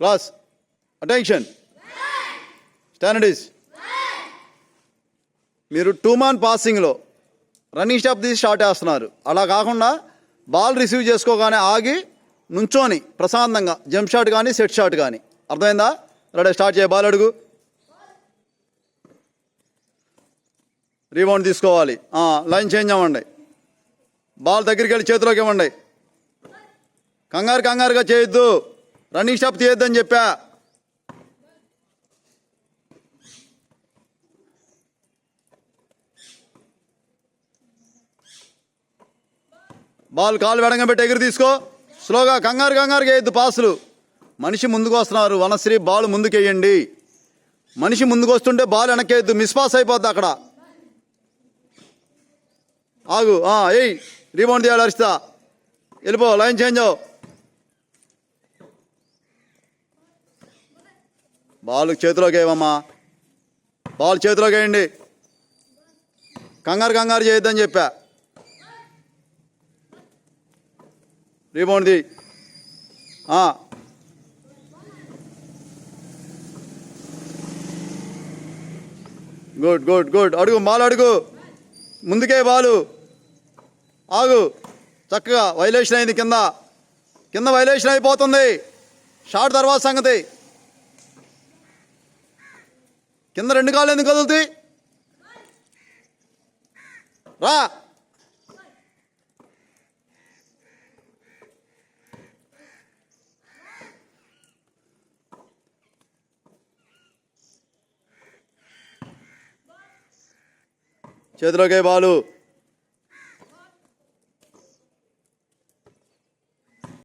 Class attention stand at ease మీరు two man పాసింగ్లో running stop తీసి షాట్ వేస్తున్నారు. అలా కాకుండా బాల్ రిసీవ్ చేసుకోగానే ఆగి నుంచోని ప్రశాంతంగా జంప్ షాట్ కానీ సెట్ షాట్ కానీ అర్థమైందా? రెడీ స్టార్ట్ చేయ బాల్ అడుగు. రీబౌండ్ తీసుకోవాలి. లైన్ చేంజ్ అవ్వండి. బాల్ దగ్గరికి వెళ్ళి చేతిలోకి ఇవ్వండి. కంగారు కంగారుగా చేయొద్దు. రన్నింగ్ స్టాప్ తీయొద్దని చెప్పా. బాల్ కాలు వెడంగా పెట్టి ఎగురు తీసుకో. స్లోగా కంగారు కంగారు వేయద్దు పాసులు. మనిషి ముందుకు వస్తున్నారు. వనశ్రీ బాల్ ముందుకేయండి మనిషి ముందుకు వస్తుంటే బాల్ వెనకేయద్దు మిస్ పాస్ అయిపోద్ది అక్కడ. ఆగు. ఏయ్ రీబౌండ్ తీయాలి హరిస్త వెళ్ళిపో లైన్ చేంజ్ అవు బాల్ చేతిలోకి ఏమమ్మా బాల్ చేతిలోకి వేయండి. కంగారు కంగారు చేయొద్దని చెప్పా. రీబౌండ్ది. Good good good. అడుగు బాల్ అడుగు. ముందుకే బాలు. ఆగు. చక్కగా వైలేషన్ అయింది కింద. కింద వైలేషన్ అయిపోతుంది. షార్ట్ తర్వాత సంగతి. కింద రెండు కాళ్ళు ఎందుకు కదులుతాయి? రా. చేతిలోకే బాలు?